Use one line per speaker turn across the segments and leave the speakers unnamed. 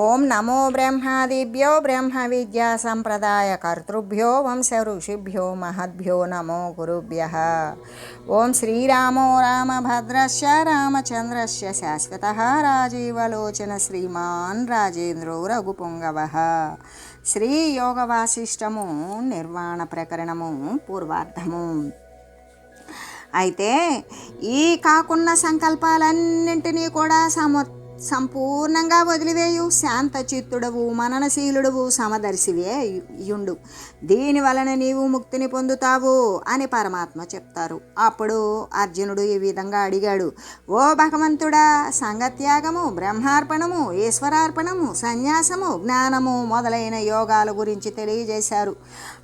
ఓం నమో బ్రహ్మాదిభ్యో బ్రహ్మ విద్యా సంప్రదాయ కర్తృభ్యో వంశ ఋషిభ్యో మహద్భ్యో నమో గురుభ్య. ఓం శ్రీరామో రామభద్రశ్చ రామచంద్రస్య శాశ్వత రాజీవలోచన శ్రీమాన్ రాజేంద్రో రఘుపుంగవ. శ్రీ యోగ వాసిష్టము నిర్వాణ ప్రకరణము పూర్వార్ధము. అయితే ఈ కాకున్న సంకల్పాలన్నింటినీ కూడా సమ సంపూర్ణంగా వదిలివేయు శాంత చిత్తుడవు మననశీలుడవు సమదర్శివే యుండు దీని వలన నీవు ముక్తిని పొందుతావు అని పరమాత్మ చెప్తారు. అప్పుడు అర్జునుడు ఈ విధంగా అడిగాడు. ఓ భగవంతుడా సంగత్యాగము బ్రహ్మార్పణము ఈశ్వరార్పణము సన్యాసము జ్ఞానము మొదలైన యోగాల గురించి తెలియజేశారు.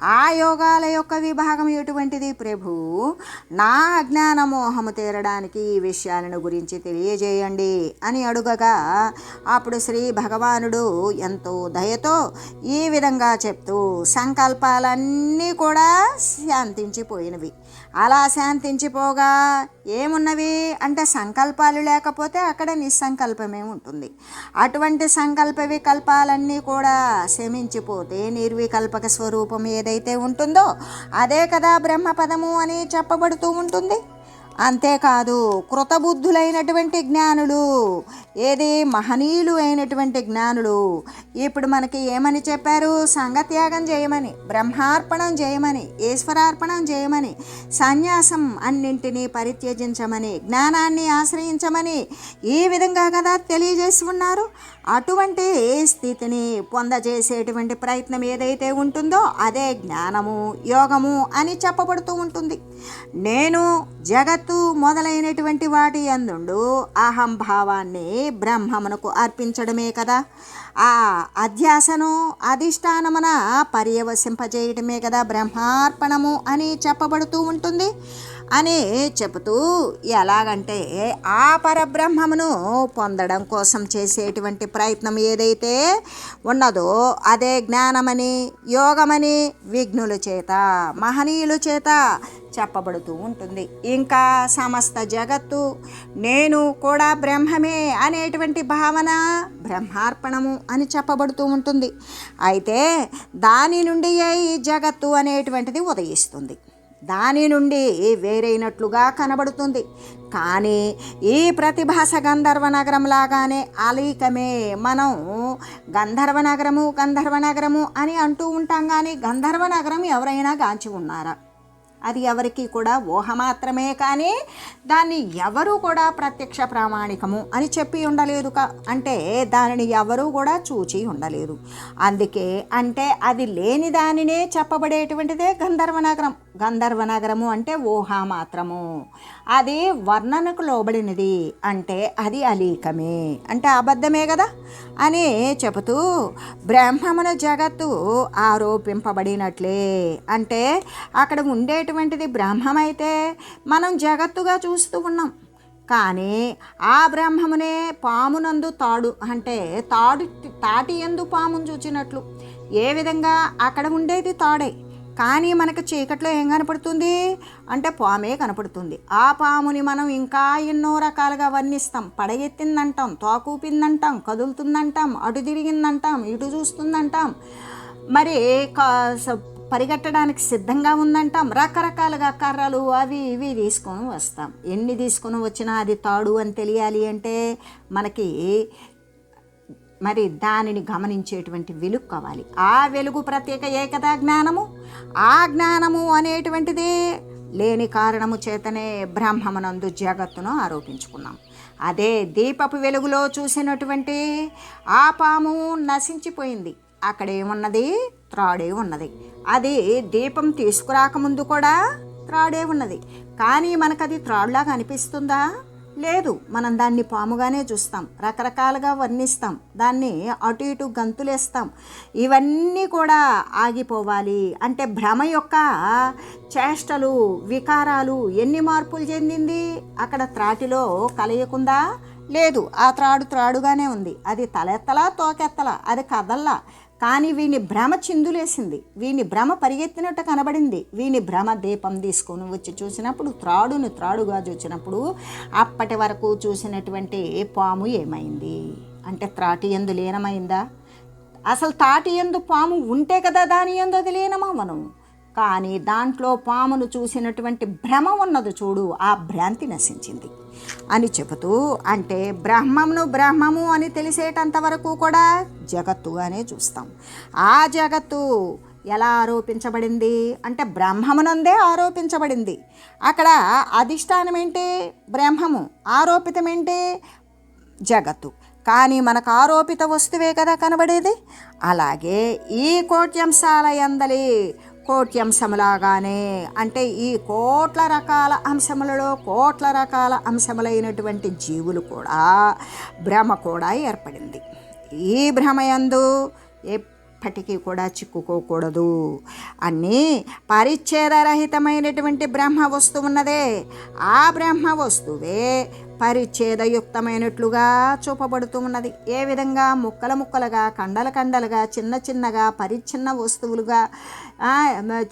ఆ యోగాల యొక్క విభాగం ఎటువంటిది ప్రభు? నా అజ్ఞాన మోహము తీరడానికి ఈ విషయాలను గురించి తెలియజేయండి అని అడుగగా అప్పుడు శ్రీ భగవానుడు ఎంతో దయతో ఈ విధంగా చెప్తూ పాపాలన్నీ కూడా శాంతించిపోయినవి. అలా శాంతించిపోగా ఏమున్నవి? అంటే సంకల్పాలు లేకపోతే అక్కడ నిస్సంకల్పమే ఉంటుంది. అటువంటి సంకల్ప వికల్పాలన్నీ కూడా శమించిపోతే నిర్వికల్పక స్వరూపం ఏదైతే ఉంటుందో అదే కదా బ్రహ్మపదము అని చెప్పబడుతూ ఉంటుంది. అంతేకాదు కృతబుద్ధులైనటువంటి జ్ఞానులు ఏది మహనీయులు అయినటువంటి జ్ఞానులు. ఇప్పుడు మనకి ఏమని చెప్పారు? సంగత్యాగం చేయమని బ్రహ్మార్పణం చేయమని ఈశ్వరార్పణం చేయమని సన్యాసం అన్నింటినీ పరిత్యజించమని జ్ఞానాన్ని ఆశ్రయించమని ఈ విధంగా కదా తెలియజేసి ఉన్నారు? అటువంటి స్థితిని పొందజేసేటువంటి ప్రయత్నం ఏదైతే ఉంటుందో అదే జ్ఞానము యోగము అని చెప్పబడుతూ ఉంటుంది. నేను జగత్తు మొదలైనటువంటి వాటి అందుండు అహంభావాన్ని బ్రహ్మమునకు అర్పించడమే కదా. ఆ అధ్యాసను అధిష్టానమున పర్యవసింపజేయటమే కదా బ్రహ్మార్పణము అని చెప్పబడుతూ ఉంటుంది. అని చెబుతూ ఎలాగంటే ఆ పరబ్రహ్మమును పొందడం కోసం చేసేటువంటి ప్రయత్నం ఏదైతే ఉన్నదో అదే జ్ఞానమని యోగమని విఘ్నుల చేత మహనీయుల చేత చెప్పబడుతూ ఉంటుంది. ఇంకా సమస్త జగత్తు నేను కూడా బ్రహ్మమే అనేటువంటి భావన బ్రహ్మార్పణము అని చెప్పబడుతూ ఉంటుంది. అయితే దాని నుండి ఈ జగత్తు అనేటువంటిది ఉదయిస్తుంది. దాని నుండి వేరైనట్లుగా కనబడుతుంది. కానీ ఈ ప్రతిభాస గంధర్వ నగరం లాగానే అలీకమే మనం గంధర్వ నగరము గంధర్వ నగరము అని అంటూ ఉంటాం. కానీ గంధర్వ నగరం ఎవరైనా గాంచి ఉన్నారా? అది ఎవరికి కూడా ఊహ మాత్రమే కానీ దాన్ని ఎవరు కూడా ప్రత్యక్ష ప్రామాణికము అని చెప్పి ఉండలేదు కా అంటే దానిని ఎవరు కూడా చూచి ఉండలేదు అందుకే అంటే అది లేని దానినే చెప్పబడేటువంటిదే గంధర్వ నగరం గంధర్వ నగరము అంటే ఊహ మాత్రము. అది వర్ణనకు లోబడినది అంటే అది అలీకమే అంటే అబద్ధమే కదా? అని చెబుతూ బ్రహ్మమున జగత్తు ఆరోపింపబడినట్లే. అంటే అక్కడ ఉండేటువంటిది బ్రహ్మమైతే మనం జగత్తుగా చూస్తూ ఉన్నాం. కానీ ఆ బ్రహ్మమునే పామునందు తాడు అంటే తాడు తాటి ఎందు పామును చూచినట్లు. ఏ విధంగా అక్కడ ఉండేది తాడే? కానీ మనకు చీకట్లో ఏం కనపడుతుంది? అంటే పామే కనపడుతుంది. ఆ పాముని మనం ఇంకా ఎన్నో రకాలుగా వర్ణిస్తాం. పడగెత్తిందంటాం తోకూపిందంటాం కదులుతుందంటాం అటు తిరిగిందంటాం ఇటు చూస్తుందంటాం. మరి పరిగెట్టడానికి సిద్ధంగా ఉందంటాం. రకరకాలుగా కర్రలు అవి ఇవి తీసుకొని వస్తాం. ఎన్ని తీసుకొని వచ్చినా అది తాడు అని తెలియాలి అంటే మనకి మరి దానిని గమనించేటువంటి వెలుగు కావాలి. ఆ వెలుగు ప్రత్యేక ఏకదా జ్ఞానము? ఆ జ్ఞానము అనేటువంటిది లేని కారణము చేతనే బ్రహ్మమునందు జగత్తును ఆరోపించుకున్నాం. అదే దీపపు వెలుగులో చూసినటువంటి ఆ పాము నశించిపోయింది. అక్కడేమున్నది త్రాడే ఉన్నది. అది దీపం తీసుకురాకముందు కూడా త్రాడే ఉన్నది. కానీ మనకు అది త్రాడ్లాగా అనిపిస్తుందా? లేదు మనం దాన్ని పాముగానే చూస్తాం రకరకాలుగా వర్ణిస్తాం దాన్ని అటు ఇటు గంతులేస్తాం. ఇవన్నీ కూడా ఆగిపోవాలి. అంటే భ్రమ యొక్క చేష్టలు వికారాలు ఎన్ని మార్పులు చెందింది? అక్కడ త్రాటిలో కలయకుందా? లేదు ఆ త్రాడు త్రాడుగానే ఉంది. అది తలెత్తలా తోకెత్తలా అది కదల్లా. కానీ వీని భ్రమ చిందులేసింది. వీని భ్రమ పరిగెత్తినట్టు కనబడింది. వీని భ్రమ దీపం తీసుకొని వచ్చి చూసినప్పుడు త్రాడును త్రాడుగా చూసినప్పుడు అప్పటి వరకు చూసినటువంటి పాము ఏమైంది? అంటే త్రాటి ఎందు లీనమైందా? అసలు తాటి ఎందు పాము ఉంటే కదా దాని ఎందు అది లీనమా మనం కానీ దాంట్లో పామును చూసినటువంటి భ్రమ ఉన్నది చూడు ఆ భ్రాంతి నశించింది. అని చెబుతూ అంటే బ్రహ్మమును బ్రహ్మము అని తెలిసేటంత వరకు కూడా జగత్తుగానే చూస్తాం. ఆ జగత్తు ఎలా ఆరోపించబడింది? అంటే బ్రహ్మమునందే ఆరోపించబడింది. అక్కడ అధిష్టానం ఏంటి బ్రహ్మము. ఆరోపితం ఏంటి జగత్తు. కానీ మనకు ఆరోపిత వస్తువే కదా కనబడేది? అలాగే ఈ కోట్యంశాల ఎందలి కోట్యంశములాగానే అంటే ఈ కోట్ల రకాల అంశములలో కోట్ల రకాల అంశములైనటువంటి జీవులు కూడా భ్రమ కూడా ఏర్పడింది. ఈ భ్రమయందు ఎప్పటికీ కూడా చిక్కుకోకూడదు అన్నీ పరిచ్ఛేదరహితమైనటువంటి బ్రహ్మ వస్తువు ఉన్నదే. ఆ బ్రహ్మ వస్తువే పరిచ్ఛేదయుక్తమైనట్లుగా చూపబడుతూ ఉన్నది. ఏ విధంగా ముక్కల ముక్కలుగా కండల కండలుగా చిన్న చిన్నగా పరిచ్ఛిన్న వస్తువులుగా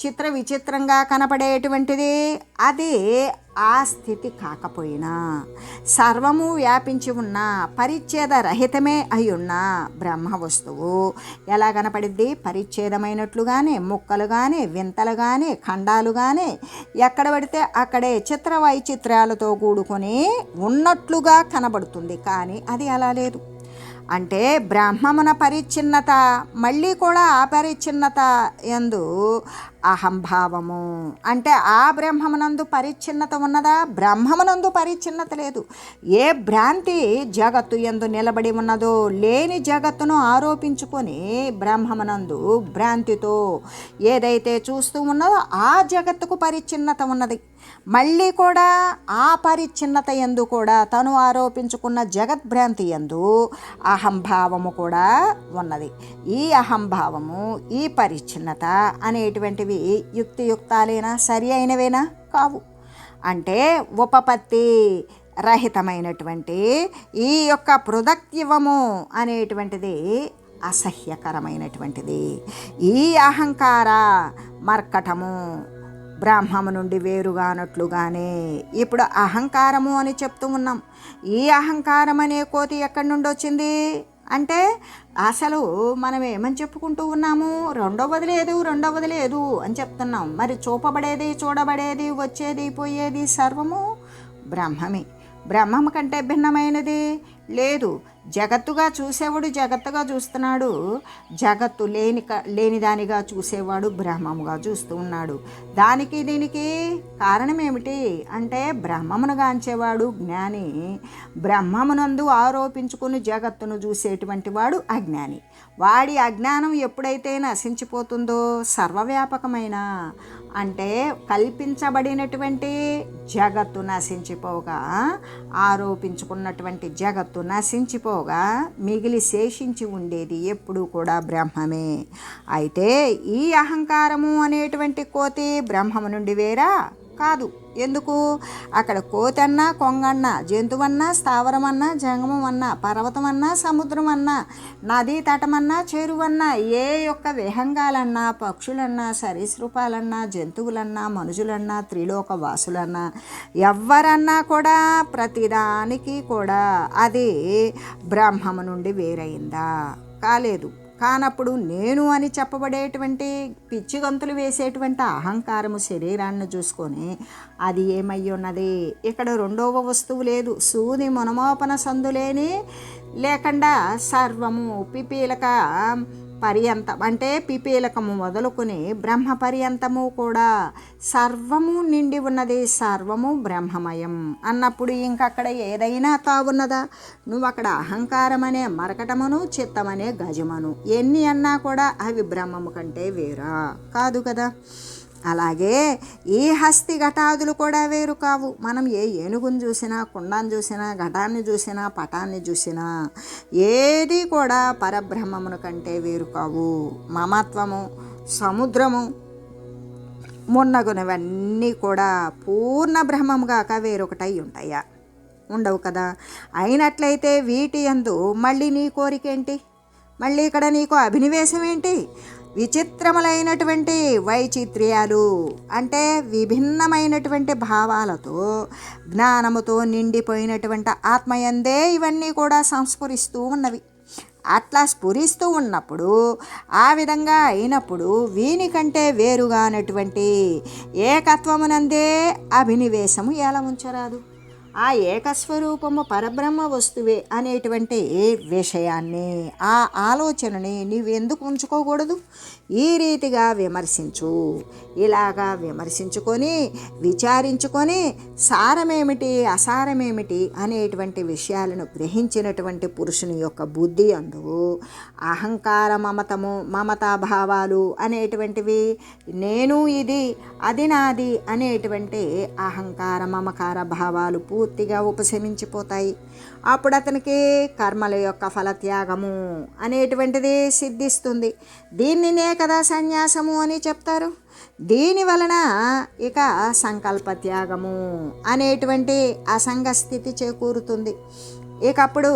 చిత్ర విచిత్రంగా కనపడేటువంటిది అది ఆ స్థితి కాకపోయినా సర్వము వ్యాపించి ఉన్న పరిచ్ఛేద రహితమే అయి ఉన్న బ్రహ్మ వస్తువు. ఎలా కనపడిద్ది? పరిచ్ఛేదమైనట్లుగానే ముక్కలుగానే వింతలుగానే ఖండాలుగానే ఎక్కడ పడితే అక్కడే చిత్ర వైచిత్రాలతో కూడుకొని ఉన్నట్లుగా కనబడుతుంది. కానీ అది అలా లేదు. అంటే బ్రహ్మమున పరిచ్ఛిన్నత మళ్ళీ కూడా ఆ పరిచ్ఛిన్నత ఎందు అహంభావము. అంటే ఆ బ్రహ్మమునందు పరిచ్ఛిన్నత ఉన్నదా? బ్రహ్మమునందు పరిచ్ఛిన్నత లేదు. ఏ భ్రాంతి జగత్తు ఎందు నిలబడి ఉన్నదో లేని జగత్తును ఆరోపించుకొని బ్రహ్మమునందు భ్రాంతితో ఏదైతే చూస్తూ ఉన్నదో ఆ జగత్తుకు పరిచ్ఛిన్నత ఉన్నది. మళ్ళీ కూడా ఆ పరిచ్ఛిన్నత ఎందు కూడా తను ఆరోపించుకున్న జగద్భ్రాంతి ఎందు అహంభావము కూడా ఉన్నది. ఈ అహంభావము ఈ పరిచ్ఛిన్నత అనేటువంటివి యుక్తియుక్తాలేనా సరి అయినవేనా? కావు. అంటే ఉపపత్తి రహితమైనటువంటి ఈ యొక్క పృథక్తివము అనేటువంటిది అసహ్యకరమైనటువంటిది. ఈ అహంకార మర్కటము బ్రాహ్మము నుండి వేరుగానట్లుగానే ఇప్పుడు అహంకారము అని చెప్తూ ఉన్నాం. ఈ అహంకారం అనే కోతి ఎక్కడి నుండి వచ్చింది? అంటే అసలు మనం ఏమని చెప్పుకుంటూ ఉన్నాము? రెండవది లేదు రెండవది లేదు అని చెప్తున్నాం. మరి చూపబడేది చూడబడేది వచ్చేది పోయేది సర్వము బ్రహ్మమే. బ్రహ్మము కంటే భిన్నమైనది? లేదు. జగత్తుగా చూసేవాడు జగత్తుగా చూస్తున్నాడు. జగత్తు లేని లేనిదానిగా చూసేవాడు బ్రహ్మముగా చూస్తూ ఉన్నాడు. దానికి దీనికి కారణం ఏమిటి అంటే బ్రహ్మమును గాంచేవాడు జ్ఞాని. బ్రహ్మమునందు ఆరోపించుకుని జగత్తును చూసేటువంటి వాడు అజ్ఞాని. వాడి అజ్ఞానం ఎప్పుడైతే నశించిపోతుందో సర్వవ్యాపకమైన అంటే కల్పించబడినటువంటి జగత్తు నశించిపోగా ఆరోపించుకున్నటువంటి జగత్తు నశించిపోగా మిగిలి శేషించి ఉండేది ఎప్పుడూ కూడా బ్రహ్మమే. అయితే ఈ అహంకారము అనేటువంటి కోతి బ్రహ్మము నుండి వేరా? కాదు. ఎందుకు? అక్కడ కోతన్నా కొంగన్నా జంతువన్నా స్థావరమన్నా జంగమం అన్నా పర్వతం అన్నా సముద్రం అన్నా నదీ తటమన్నా చెరువన్నా ఏ యొక్క విహంగాలన్నా పక్షులన్నా సరీసృపాలన్నా జంతువులన్నా మనుషులన్నా త్రిలోక వాసులన్నా ఎవరన్నా కూడా ప్రతిదానికి కూడా అది బ్రహ్మము నుండి వేరైందా? కాలేదు. కానప్పుడు నేను అని చెప్పబడేటువంటి పిచ్చి గంతులు వేసేటువంటి అహంకారము శరీరాన్ని చూసుకొని అది ఏమై ఉన్నది? ఇక్కడ రెండవ వస్తువు లేదు. సూది మునమోపన సందులేని లేకుండా సర్వము పిపీలక పర్యంతం. అంటే పిపీలకము మొదలుకుని బ్రహ్మ పర్యంతము కూడా సర్వము నిండి ఉన్నది సర్వము బ్రహ్మమయం. అన్నప్పుడు ఇంకక్కడ ఏదైనా తావున్నదా? నువ్వు అక్కడ అహంకారం అనే మరకటమును చిత్తమనే గజమను. ఎన్ని అన్నా కూడా అవి బ్రహ్మము కంటే వేరా. కాదు కదా? అలాగే ఈ హస్తి ఘటాదులు కూడా వేరు కావు. మనం ఏ ఏనుగుని చూసినా కుండాన్ని చూసినా ఘటాన్ని చూసినా పటాన్ని చూసినా ఏది కూడా పరబ్రహ్మమును కంటే వేరు కావు. మమత్వము సముద్రము మున్నగునవన్నీ కూడా పూర్ణ బ్రహ్మముగాక వేరొకటై ఉంటాయా? ఉండవు కదా. అయినట్లయితే వీటి ఎందు మళ్ళీ నీ కోరికేంటి? మళ్ళీ ఇక్కడ నీకు అభినివేశం ఏంటి విచిత్రములైనటువంటి వైచిత్ర్యాలు అంటే విభిన్నమైనటువంటి భావాలతో జ్ఞానముతో నిండిపోయినటువంటి ఆత్మయందే ఇవన్నీ కూడా సంస్ఫురిస్తూ ఉన్నవి. అట్లా స్ఫురిస్తూ ఉన్నప్పుడు ఆ విధంగా అయినప్పుడు వీనికంటే వేరుగానటువంటి ఏకత్వమునందే అభినివేశము ఎలా ఉంచరాదు? ఆ ఏకస్వరూపము పరబ్రహ్మ వస్తువే అనేటువంటి విషయాన్ని ఆ ఆలోచనని నీవు ఎందుకు ఉంచుకోకూడదు? ఈ రీతిగా విమర్శించు. ఇలాగా విమర్శించుకొని విచారించుకొని సారమేమిటి అసారమేమిటి అనేటువంటి విషయాలను గ్రహించినటువంటి పురుషుని యొక్క బుద్ధి అందు అహంకార మమతము మమతాభావాలు అనేటువంటివి నేను ఇది అది నాది అనేటువంటి అహంకార మమకార భావాలు పూర్తిగా ఉపశమించిపోతాయి. అప్పుడు అతనికి కర్మల యొక్క ఫలత్యాగము అనేటువంటిది సిద్ధిస్తుంది. దీనినే కదా సన్యాసము అని చెప్తారు. దీని వలన ఇక సంకల్ప త్యాగము అనేటువంటి అసంగ స్థితి చేకూరుతుంది. ఇకప్పుడు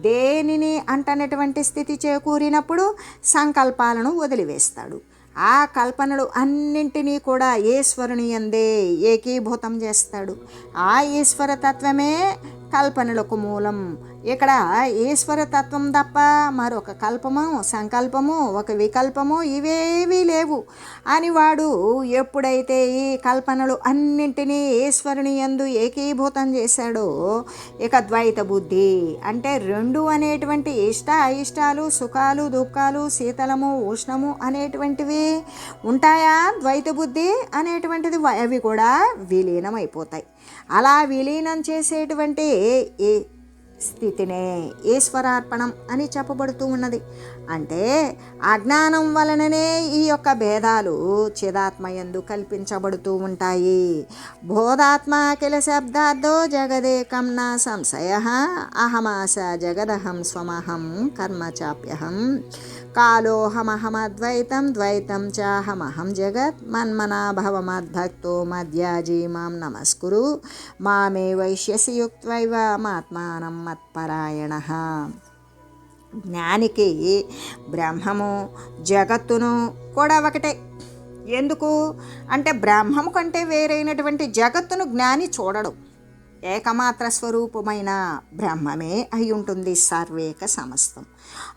దేనిని అంటనటువంటి స్థితి చేకూరినప్పుడు సంకల్పాలను వదిలివేస్తాడు. ఆ కల్పనలు అన్నింటినీ కూడా ఈశ్వరుని అందే ఏకీభూతం చేస్తాడు. ఆ ఈశ్వరతత్వమే కల్పనలకు మూలం. ఇక్కడ ఈశ్వర తత్వం తప్ప మరొక కల్పము సంకల్పము ఒక వికల్పము ఇవేవీ లేవు. అని వాడు ఎప్పుడైతే ఈ కల్పనలు అన్నింటినీ ఈశ్వరుని యందు ఏకీభూతం చేశాడో ఇక ద్వైత బుద్ధి అంటే రెండు అనేటువంటి ఇష్ట అయిష్టాలు సుఖాలు దుఃఖాలు శీతలము ఉష్ణము అనేటువంటివి ఉంటాయా? ద్వైత బుద్ధి అనేటువంటిది అవి కూడా విలీనమైపోతాయి. అలా విలీనం చేసేటువంటి ఈ స్థితినే ఈశ్వరార్పణం అని చెప్పబడుతూ ఉన్నది. అంటే అజ్ఞానం వలననే ఈ యొక్క భేదాలు చిదాత్మయందు కల్పించబడుతూ ఉంటాయి. బోధాత్మ కిల శబ్దార్థో జగదేకం నా సంశయ అహమాశ జగదహం స్వమహం కర్మచాప్యహం కాలోహమహమద్వైతం ద్వైతం చాహమహం జగత్ మన్మనాభవమద్భక్తో మద్యాజీ మధ్యాజీ మాం నమస్కురు మామే వైశ్యసి యుక్త్వైవ మాత్మానం మత్పరాయణ జ్ఞానికి బ్రహ్మము జగత్తును కూడా ఒకటే। ఎందుకు? అంటే బ్రహ్మము కంటే వేరైనటువంటి జగత్తును జ్ఞాని చూడడు। ఏకమాత్ర స్వరూపమైన బ్రహ్మమే అయి ఉంటుంది సర్వేక సమస్తం.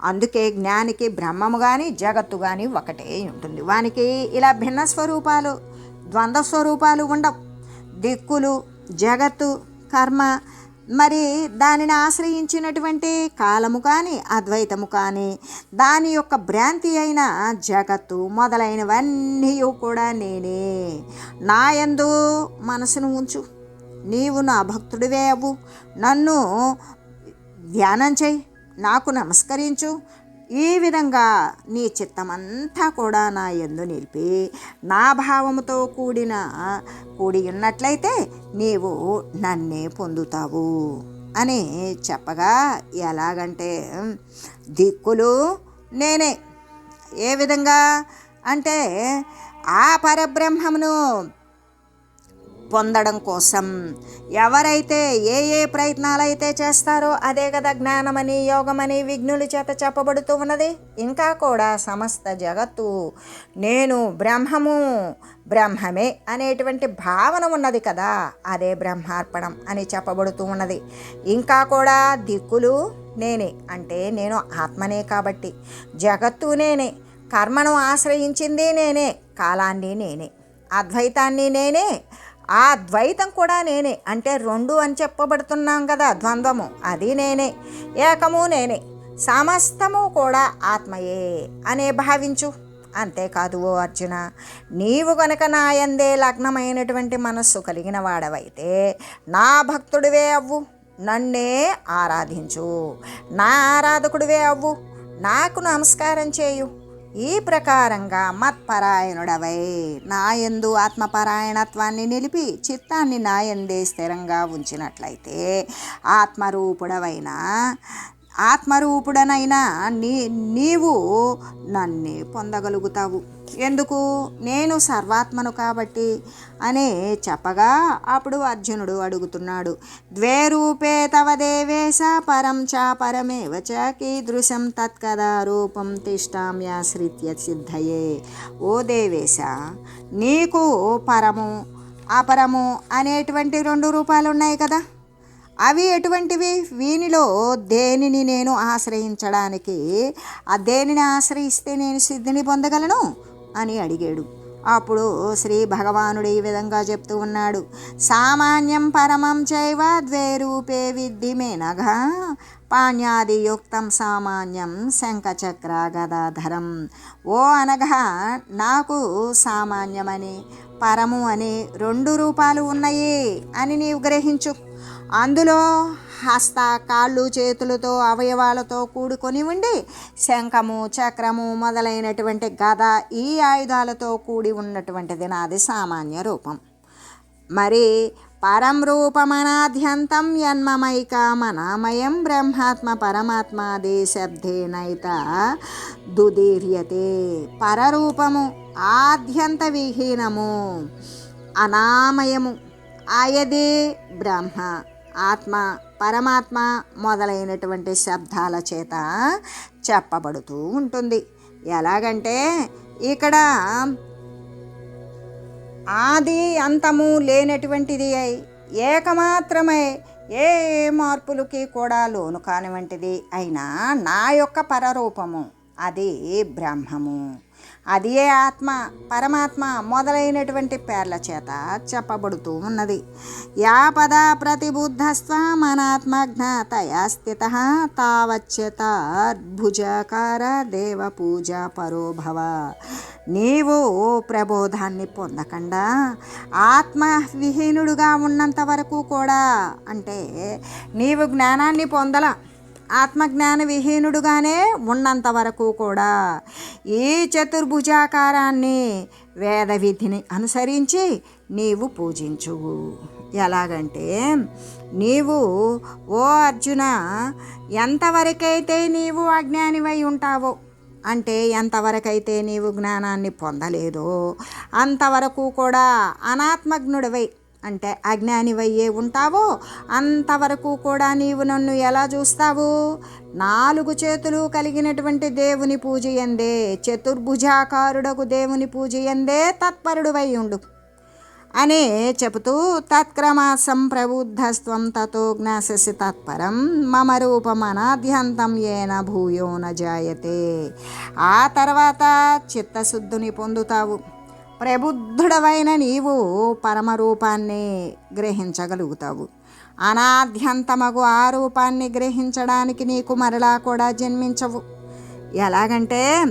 అందుకే జ్ఞానికి బ్రహ్మము కానీ జగత్తు కానీ ఒకటే ఉంటుంది. వానికి ఇలా భిన్న స్వరూపాలు ద్వంద్వ స్వరూపాలు ఉండవు. దిక్కులు జగత్తు కర్మ మరి దానిని ఆశ్రయించినటువంటి కాలము కానీ అద్వైతము కానీ దాని యొక్క భ్రాంతి అయిన జగత్తు మొదలైనవన్నీ కూడా నేనే. నాయందు మనసును ఉంచు. నీవు నా భక్తుడివే అవు నన్ను ధ్యానం చేయి. నాకు నమస్కరించు. ఈ విధంగా నీ చిత్తమంతా కూడా నా ఎందు నిలిపి నా భావముతో కూడిన కూడి ఉన్నట్లయితే నీవు నన్నే పొందుతావు అని చెప్పగా ఎలాగంటే దిక్కులు నేనే. ఏ విధంగా? అంటే ఆ పరబ్రహ్మమును పొందడం కోసం. ఎవరైతే ఏ ఏ ప్రయత్నాలైతే చేస్తారో అదే కదా జ్ఞానమని యోగమని విఘ్నుల చేత చెప్పబడుతూ ఉన్నది. ఇంకా కూడా సమస్త జగత్తు నేను బ్రహ్మము బ్రహ్మమే అనేటువంటి భావన ఉన్నది కదా అదే బ్రహ్మార్పణం అని చెప్పబడుతూ ఉన్నది. ఇంకా కూడా దిక్కులు నేనే అంటే నేను ఆత్మనే కాబట్టి జగత్తు నేనే కర్మను ఆశ్రయించింది నేనే కాలాన్ని నేనే అద్వైతాన్ని నేనే ఆ ద్వైతం కూడా నేనే. అంటే రెండు అని చెప్పబడుతున్నాం కదా ద్వంద్వము. అది నేనే. ఏకము నేనే. సమస్తము కూడా ఆత్మయే అనే భావించు. అంతేకాదు ఓ అర్జున నీవు గనక నాయందే లగ్నమైనటువంటి మనస్సు కలిగిన వాడవైతే నా భక్తుడివే అవ్వు. నన్నే ఆరాధించు. నా ఆరాధకుడివే అవ్వు. నాకు నమస్కారం చేయు. ఈ ప్రకారంగా మత్పరాయణుడవై నాయందు ఆత్మపరాయణత్వాన్ని నిలిపి చిత్తాన్ని నాయందే స్థిరంగా ఉంచినట్లయితే ఆత్మరూపుడవైన ఆత్మరూపుడనైనా నీ నీవు నన్నే పొందగలుగుతావు. ఎందుకు? నేను సర్వాత్మను కాబట్టి అని చెప్పగా అప్పుడు అర్జునుడు అడుగుతున్నాడు. ద్వే రూపే తవ దేవేశ పరం చ పరమేవ చ కీదృశం తత్కదా రూపం తిష్టామ్యాశ్రిత్య సిద్ధయే. ఓ దేవేశ నీకు పరము అపరము అనేటువంటి రెండు రూపాలు ఉన్నాయి కదా? అవి ఎటువంటివి? వీనిలో దేనిని నేను ఆశ్రయించడానికి? ఆ దేనిని ఆశ్రయిస్తే నేను సిద్ధిని పొందగలను? అని అడిగాడు. అప్పుడు శ్రీ భగవానుడు ఈ విధంగా చెప్తూ ఉన్నాడు. సామాన్యం పరమం చైవ ద్వే రూపే విద్ధి మేనఘ పాణ్యాదియుక్తం సామాన్యం శంఖచక్ర గదాధరం. ఓ అనగా నాకు సామాన్యమని పరము అని రెండు రూపాలు ఉన్నాయి అని నీవు గ్రహించు. అందులో హస్త కాళ్ళు చేతులతో అవయవాలతో కూడుకొని ఉండి శంఖము చక్రము మొదలైనటువంటి గద ఈ ఆయుధాలతో కూడి ఉన్నటువంటిది నాది సామాన్య రూపం. మరి పరం రూపమనాద్యంతం యన్మమైకామనామయం బ్రహ్మాత్మ పరమాత్మాది శబ్దేనైత దుదీర్యతే. పరరూపము ఆద్యంత విహీనము అనామయము. ఆయదే బ్రహ్మ. ఆత్మ పరమాత్మ మొదలైనటువంటి శబ్దాల చేత చెప్పబడుతూ ఉంటుంది. ఎలాగంటే ఇక్కడ ఆది అంతము లేనటువంటిది అయి ఏకమాత్రమై ఏ మార్పులకి కూడా లోను కానివంటిది అయినా నా యొక్క పరరూపము అది బ్రహ్మము. అది ఏ ఆత్మ? పరమాత్మ మొదలైనటువంటి పేర్ల చేత చెప్పబడుతూ ఉన్నది. యా పద ప్రతిబుద్ధస్వ మనాత్మజ్ఞాతయా స్థిత తావచ్యత దేవ పూజ పరోభవ నీవు ప్రబోధాన్ని పొందకుండా ఆత్మవిహీనుడుగా ఉన్నంత వరకు కూడా అంటే నీవు జ్ఞానాన్ని పొందలా. ఆత్మజ్ఞాన విహీనుడుగానే ఉన్నంత వరకు కూడా ఈ చతుర్భుజాకారాన్ని వేద విధిని అనుసరించి నీవు పూజించు. ఎలాగంటే నీవు ఓ అర్జున ఎంతవరకైతే నీవు అజ్ఞానివై ఉంటావో అంటే ఎంతవరకైతే నీవు జ్ఞానాన్ని పొందలేదో అంతవరకు కూడా అనాత్మజ్ఞుడివై అంటే అజ్ఞానివయ్యే ఉంటావో అంతవరకు కూడా నీవు నన్ను ఎలా చూస్తావు? నాలుగు చేతులు కలిగినటువంటి దేవుని పూజ ఎందే చతుర్భుజాకారుడకు దేవుని పూజ ఎందే తత్పరుడువై ఉండు. అని చెబుతూ తత్క్రమాసం ప్రబుద్ధస్త్వం తతో జ్ఞాససి తత్పరం మమ రూపమనాద్యంతం ఏన భూయో జాయతే. ఆ తర్వాత చిత్తశుద్ధుని పొందుతావు. ప్రబుద్ధుడవైన నీవు పరమరూపాన్ని గ్రహించగలుగుతావు. అనాద్యంతమగు ఆ రూపాన్ని గ్రహించడానికి నీకు మరలా కూడా జన్మించవు. ఎలాగంటే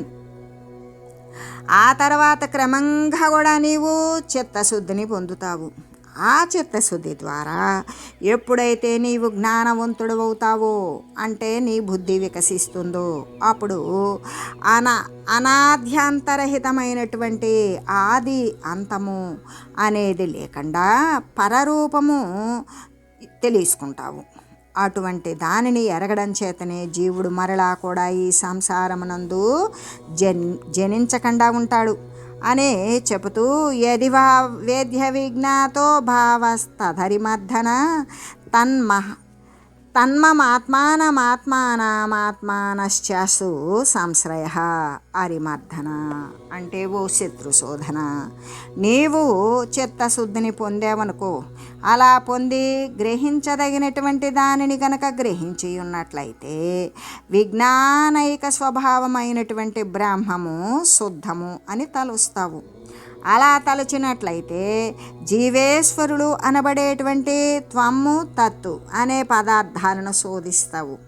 ఆ తర్వాత క్రమంగా కూడా నీవు చిత్తశుద్ధిని పొందుతావు. ఆ చిత్తశుద్ధి ద్వారా ఎప్పుడైతే నీవు జ్ఞానవంతుడు అవుతావో అంటే నీ బుద్ధి వికసిస్తుందో అప్పుడు అనా అనాధ్యాంతరహితమైనటువంటి ఆది అంతము అనేది లేకుండా పరరూపము తెలుసుకుంటావు అటువంటి దానిని ఎరగడం చేతనే జీవుడు మరలా కూడా ఈ సంసారమునందు జన్ జనించకుండా ఉంటాడు. అనే చెబుతూ యది వేద్య విజ్ఞాతో భావస్తధరిమర్ధన తన్మహ తన్మమాత్మానమాత్మానమాత్మానశ్చాసు సంశ్రయ అరిమర్ధన అంటే ఓ శత్రు శోధన. నీవు చిత్తశుద్ధిని పొందావనుకో అలా పొంది గ్రహించదగినటువంటి దానిని కనుక గ్రహించి ఉన్నట్లయితే విజ్ఞానైక స్వభావమైనటువంటి బ్రాహ్మము శుద్ధము అని తలుస్తావు. అలా తలచినట్లయితే జీవేశ్వరుడు అనబడేటువంటి త్వమ్ము తత్తు అనే పదార్థాలను శోధిస్తావు.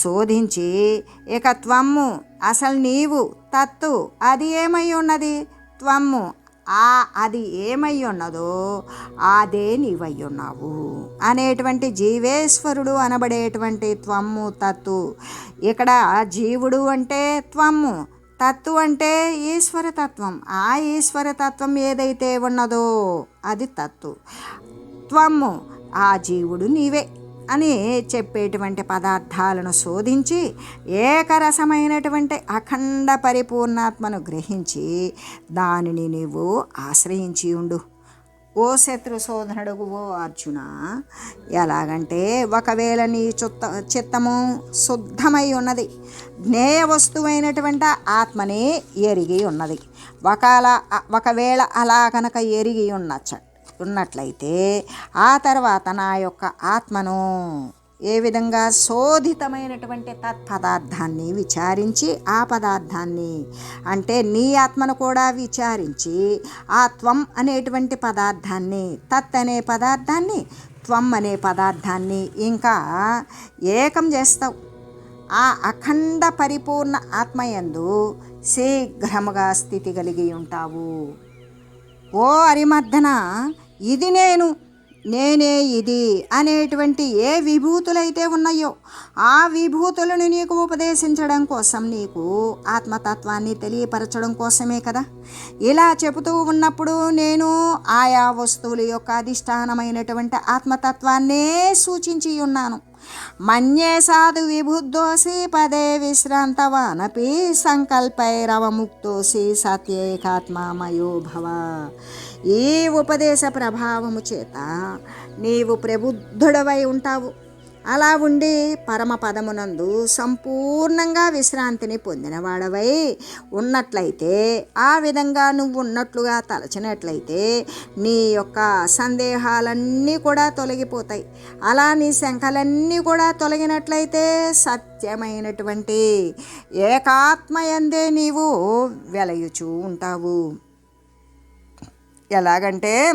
శోధించి ఇక త్వమ్ము అసలు నీవు తత్తు అది ఏమై ఉన్నది? త్వమ్ము ఆ అది ఏమై ఉన్నదో అదే నీవై ఉన్నావు. అనేటువంటి జీవేశ్వరుడు అనబడేటువంటి త్వమ్ము తత్తు. ఇక్కడ జీవుడు అంటే త్వమ్ము తత్తు అంటే ఈశ్వరతత్వం. ఆ ఈశ్వరతత్వం ఏదైతే ఉన్నదో అది తత్తు. త్వము ఆ జీవుడు నీవే అని చెప్పేటువంటి పదార్థాలను శోధించి ఏకరసమైనటువంటి అఖండ పరిపూర్ణాత్మను గ్రహించి దానిని నీవు ఆశ్రయించి ఉండు. ఓ శత్రు శోధనుడు ఓ అర్జున ఎలాగంటే ఒకవేళ నీ చుత్త చిత్తము శుద్ధమై ఉన్నది జ్ఞేయ వస్తువైనటువంటి ఆత్మనే ఎరిగి ఉన్నది. ఒకవేళ ఒకవేళ అలా కనుక ఎరిగి ఉన్నచ్చ ఉన్నట్లయితే ఆ తర్వాత నా యొక్క ఆత్మను ఏ విధంగా శోధితమైనటువంటి తత్పదార్థాన్ని విచారించి ఆ పదార్థాన్ని అంటే నీ ఆత్మను కూడా విచారించి ఆ త్వం అనేటువంటి పదార్థాన్ని తత్ అనే పదార్థాన్ని త్వం అనే పదార్థాన్ని ఇంకా ఏకం చేస్తావు. ఆ అఖండ పరిపూర్ణ ఆత్మయందు శీఘ్రముగా స్థితి కలిగి ఉంటావు. ఓ అరిమర్దన ఇది నేను నేనే ఇది అనేటువంటి ఏ విభూతులైతే ఉన్నాయో ఆ విభూతులను నీకు ఉపదేశించడం కోసం నీకు ఆత్మతత్వాన్ని తెలియపరచడం కోసమే కదా. ఇలా చెబుతూ ఉన్నప్పుడు నేను ఆయా వస్తువుల యొక్క అధిష్టానమైనటువంటి ఆత్మతత్వాన్నే సూచించి ఉన్నాను. మన్యే సాధు విబుద్ధోసి పదే విశ్రాంతవానపి సంకల్పైరవముక్తోసి సత్యేకాత్మా భవ. ఈ ఉపదేశ ప్రభావము చేత నీవు ప్రబుద్ధుడవై ఉంటావు. అలా ఉండి పరమపదమునందు సంపూర్ణంగా విశ్రాంతిని పొందినవాడవై ఉన్నట్లయితే ఆ విధంగా నువ్వు ఉన్నట్లుగా తలచినట్లయితే నీ యొక్క సందేహాలన్నీ కూడా తొలగిపోతాయి. అలా నీ శంఖలన్నీ కూడా తొలగినట్లయితే సత్యమైనటువంటి ఏకాత్మయందే నీవు వెలయుచూ ఉంటావు. ఎలాగంటే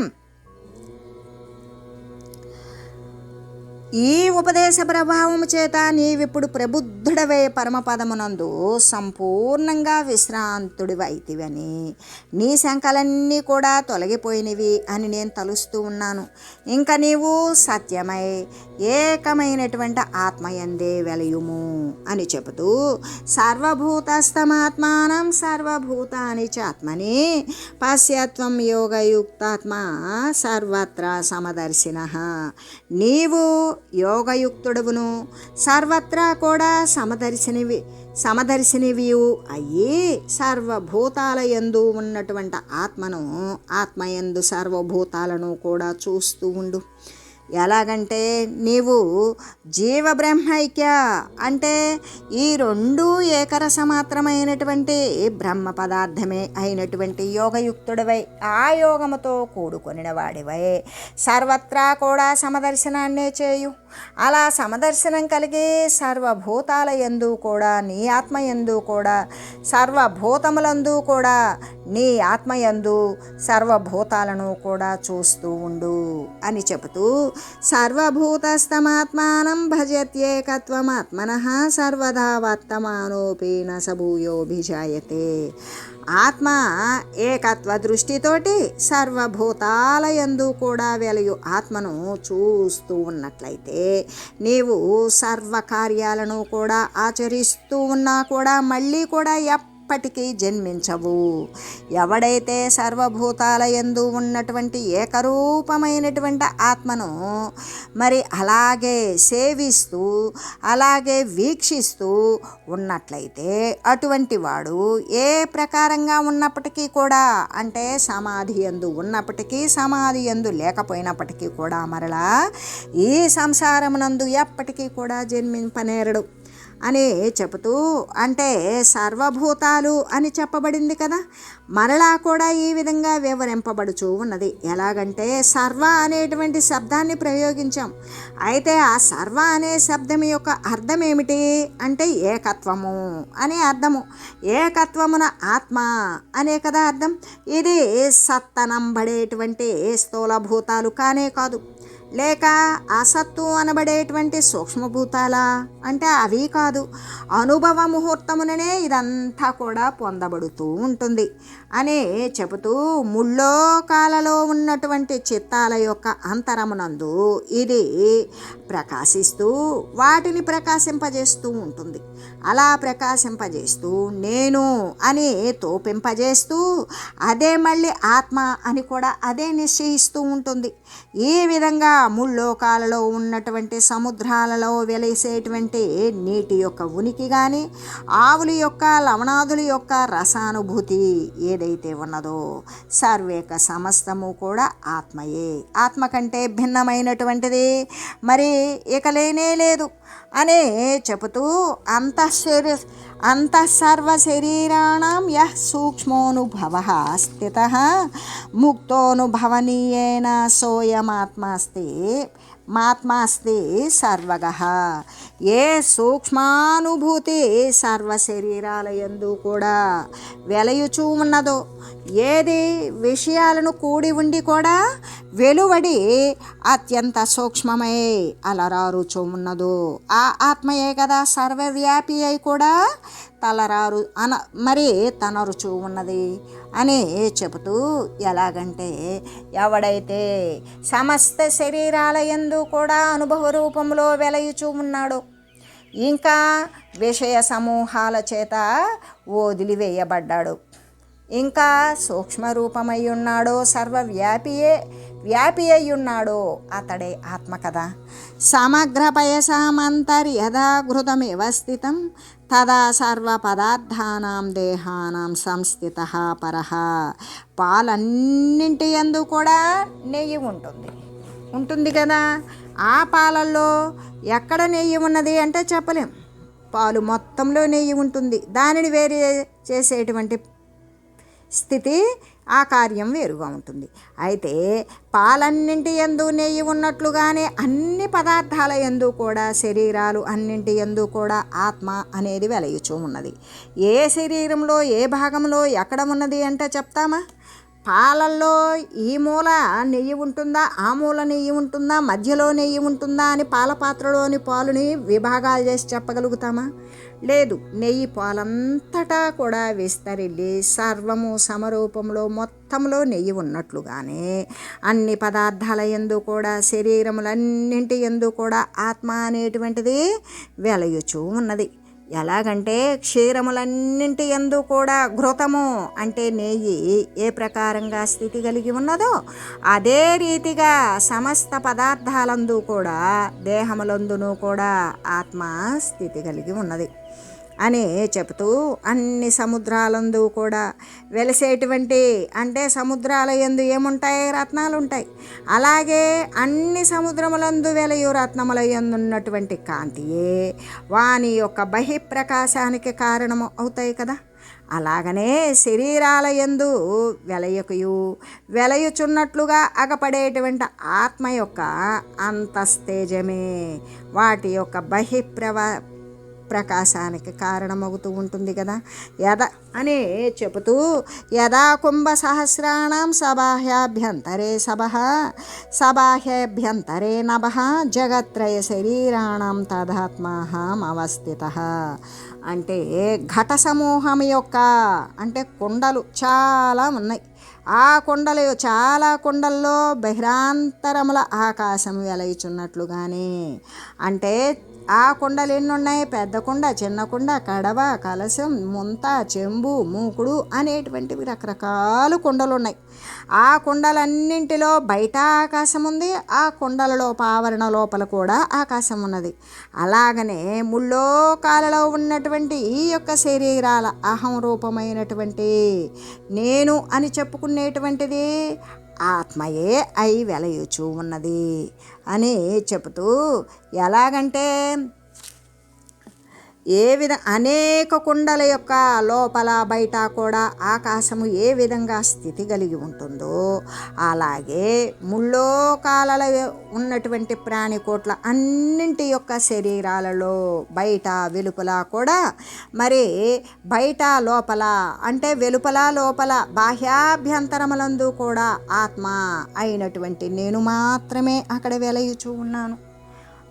ఈ ఉపదేశ ప్రభావము చేత నీవిప్పుడు ప్రబుద్ధుడవే పరమపదమునందు సంపూర్ణంగా విశ్రాంతుడివైతివని. నీ శంకలన్నీ కూడా తొలగిపోయినవి అని నేను తలుస్తూ ఉన్నాను. ఇంకా నీవు సత్యమై ఏకమైనటువంటి ఆత్మయందే వెలయుము అని చెబుతూ సర్వభూతస్థమాత్మానం సర్వభూతాని చాత్మని పశ్యత్వం యోగయుక్తాత్మ సర్వత్ర సమదర్శిన. నీవు యోగయుక్తుడువును సర్వత్రా కూడా సమదర్శనివి సమదర్శనివియు అయ్యి సర్వభూతాల ఎందు ఉన్నటువంటి ఆత్మను ఆత్మయందు సర్వభూతాలను కూడా చూస్తూ ఉండు. ఎలాగంటే నీవు జీవ బ్రహ్మైక్య అంటే ఈ రెండు ఏకరసమాత్రమైనటువంటి బ్రహ్మ పదార్థమే అయినటువంటి యోగయుక్తుడివై ఆ యోగముతో కూడుకొనిన వాడివై. సర్వత్రా కూడా సమదర్శనాన్నే చేయు. అలా సమదర్శనం కలిగి సర్వభూతాల ఎందు కూడా నీ ఆత్మ ఎందు కూడా సర్వభూతములందు కూడా నీ ఆత్మయందు సర్వభూతాలను కూడా చూస్తూ ఉండు అని చెబుతూ సర్వభూతస్థమాత్మానం భజత్యేకత్వమాత్మన సర్వదా వర్తమానోపి నసభూయోభిజాయతే ఆత్మ ఏకత్వ దృష్టితోటి సర్వభూతాలయందు కూడా వెలయు ఆత్మను చూస్తూ ఉన్నట్లయితే నీవు సర్వకార్యాలను కూడా ఆచరిస్తూ ఉన్నా కూడా మళ్ళీ కూడా ఎప్ప ఎప్పటికీ జన్మించవు. ఎవడైతే సర్వభూతాల ఎందు ఉన్నటువంటి ఏకరూపమైనటువంటి ఆత్మను మరి అలాగే సేవిస్తూ అలాగే వీక్షిస్తూ ఉన్నట్లయితే అటువంటి వాడు ఏ ప్రకారంగా ఉన్నప్పటికీ కూడా అంటే సమాధి ఎందు ఉన్నప్పటికీ సమాధి ఎందు లేకపోయినప్పటికీ కూడా మరలా ఈ సంసారమునందు ఎప్పటికీ కూడా జన్మింపనేరడు. అని చెబుతూ అంటే సర్వభూతాలు అని చెప్పబడింది కదా మరలా కూడా ఈ విధంగా వివరింపబడుచూ ఉన్నది. ఎలాగంటే సర్వ అనేటువంటి శబ్దాన్ని ప్రయోగించాం. అయితే ఆ సర్వ అనే శబ్దం యొక్క అర్థం ఏమిటి అంటే ఏకత్వము అనే అర్థము. ఏకత్వమున ఆత్మ అనే కదా అర్థం. ఇది సత్తనంబడేటువంటి స్థూలభూతాలు కానే కాదు. లేక అసత్తు అనబడేటువంటి సూక్ష్మభూతాల? అంటే అవి కాదు. అనుభవ ముహూర్తముననే ఇదంతా కూడా పొందబడుతూ ఉంటుంది. అని చెబుతూ ముల్లోకాలలో ఉన్నటువంటి చిత్తాల యొక్క అంతరమునందు ఇది ప్రకాశిస్తూ వాటిని ప్రకాశింపజేస్తూ ఉంటుంది. అలా ప్రకాశింపజేస్తూ నేను అని తోపింపజేస్తూ అదే మళ్ళీ ఆత్మ అని కూడా అదే నిశ్చయిస్తూ ఉంటుంది. ఈ విధంగా ముల్లోకాలలో ఉన్నటువంటి సముద్రాలలో వెలిసేటువంటి నీటి యొక్క ఉనికి కానీ ఆవుల యొక్క లవణాదుల యొక్క రసానుభూతి ఏదైతే ఉన్నదో సర్వేక సమస్తము కూడా ఆత్మయే. ఆత్మ కంటే భిన్నమైనటువంటిది. మరి ఇక లేనే లేదు. అనే చెబుతూ అంతఃశరీ అంతఃసర్వ శరీరాణం యః సూక్ష్మోనుభవ స్థిత ముక్తోనుభవనీయేన సోయమాత్మాస్తి. మాత్మాస్తి సర్వగ. ఏ సూక్ష్మానుభూతి సర్వ శరీరాల యందు కూడా వెలయుచూ ఉన్నదో ఏది విషయాలను కూడి ఉండి కూడా వెలువడి అత్యంత సూక్ష్మమై అలరారుచూ ఉన్నదో. ఆ ఆత్మయే కదా సర్వవ్యాపి అయి కూడా తలరారు అన మరి తనరుచూ ఉన్నది. అని చెబుతూ ఎలాగంటే ఎవడైతే సమస్త శరీరాల ఎందు కూడా అనుభవ రూపంలో వెలయుచూ ఉన్నాడో ఇంకా విషయ సమూహాల చేత వదిలివేయబడ్డాడు. ఇంకా సూక్ష్మ రూపమై ఉన్నాడో సర్వవ్యాపియే వ్యాపి అయి ఉన్నాడో అతడే ఆత్మ కదా సమగ్ర పయసామంతర్యథా స్థితం తదా సర్వ పదార్థానాం దేహానాం సంస్థిత పరహ పాలన్నింటి యందు కూడా నెయ్యి ఉంటుంది. ఉంటుంది కదా? ఆ పాలల్లో ఎక్కడ నెయ్యి ఉన్నది అంటే చెప్పలేం. పాలు మొత్తంలో నెయ్యి ఉంటుంది. దానిని వేరే చేసేటువంటి స్థితి ఆ కార్యం వేరుగా ఉంటుంది. అయితే పాలన్నింటి ఎందు నెయ్యి ఉన్నట్లుగానే అన్ని పదార్థాల ఎందు కూడా శరీరాలు అన్నింటి ఎందు కూడా ఆత్మ అనేది వెలయుచూ ఉన్నది. ఏ శరీరంలో ఏ భాగంలో ఎక్కడ ఉన్నది అంటే చెప్తామా? పాలల్లో ఈ మూల నెయ్యి ఉంటుందా ఆ మూల నెయ్యి ఉంటుందా మధ్యలో నెయ్యి ఉంటుందా అని పాల పాత్రలోని పాలుని విభాగాలు చేసి చెప్పగలుగుతామా? లేదు నెయ్యి పాలంతటా కూడా విస్తరిల్లి సర్వము సమరూపంలో మొత్తంలో నెయ్యి ఉన్నట్లుగానే అన్ని పదార్థాల ఎందు కూడా శరీరములన్నింటి ఎందు కూడా ఆత్మ అనేటువంటిది వెలయుచూ ఉన్నది. ఎలాగంటే క్షీరములన్నింటి ఎందు కూడా ఘృతము అంటే నెయ్యి ఏ ప్రకారంగా స్థితి కలిగి ఉన్నదో అదే రీతిగా సమస్త పదార్థాలందు కూడా దేహములందును కూడా ఆత్మ స్థితి కలిగి ఉన్నది. అని చెబుతూ అన్ని సముద్రాలందు కూడా వెలిసేటువంటి అంటే సముద్రాల ఎందు ఏముంటాయి? రత్నాలు ఉంటాయి అలాగే అన్ని సముద్రములందు వెలయు రత్నముల యందు ఉన్నటువంటి కాంతియే వాని యొక్క బహిప్రకాశానికి కారణము అవుతాయి కదా? అలాగనే శరీరాల యందు వెలయకయు వెలయుచున్నట్లుగా అగపడేటువంటి ఆత్మ యొక్క అంతస్తేజమే వాటి యొక్క బహిప్రవ ప్రకాశానికి కారణమవుతూ ఉంటుంది కదా. యద అని చెబుతూ యదా కుంభ సహస్రాణం సబాహ్యాభ్యంతరే సభ సబాహ్యాభ్యంతరే నభ జగత్రయ శరీరాణం తదాత్మాహం అవస్థిత. అంటే ఘట సమూహం యొక్క అంటే కుండలు చాలా ఉన్నాయి. ఆ కొండలు చాలా కొండల్లో బహిరాంతరముల ఆకాశం వెలయిచున్నట్లుగానే అంటే ఆ కుండలు ఎన్ని ఉన్నాయి పెద్ద కుండ చిన్న కుండ కడవ కలశం ముంత చెంబు మూకుడు అనేటువంటివి రకరకాల కుండలు ఉన్నాయి ఆ కుండలన్నింటిలో బయట ఆకాశం ఉంది. ఆ కుండలలో ఆవరణ లోపల కూడా ఆకాశం ఉన్నది. అలాగనే ముల్లోకాలలో ఉన్నటువంటి ఈ యొక్క శరీరాల అహం రూపమైనటువంటి నేను అని చెప్పుకునేటువంటిది ఆత్మయే అయి వెలయుచూ ఉన్నది అని చెబుతూ ఎలాగంటే ఏ విధ అనేక కుండల యొక్క లోపల బయట కూడా ఆకాశము ఏ విధంగా స్థితి కలిగి ఉంటుందో అలాగే ముల్లోకాలలో ఉన్నటువంటి ప్రాణికోట్ల అన్నింటి యొక్క శరీరాలలో బయట వెలుపల కూడా మరి బయట లోపల అంటే వెలుపల లోపల బాహ్యాభ్యంతరములందు కూడా ఆత్మ అయినటువంటి నేను మాత్రమే అక్కడ వెలయుచూ ఉన్నాను.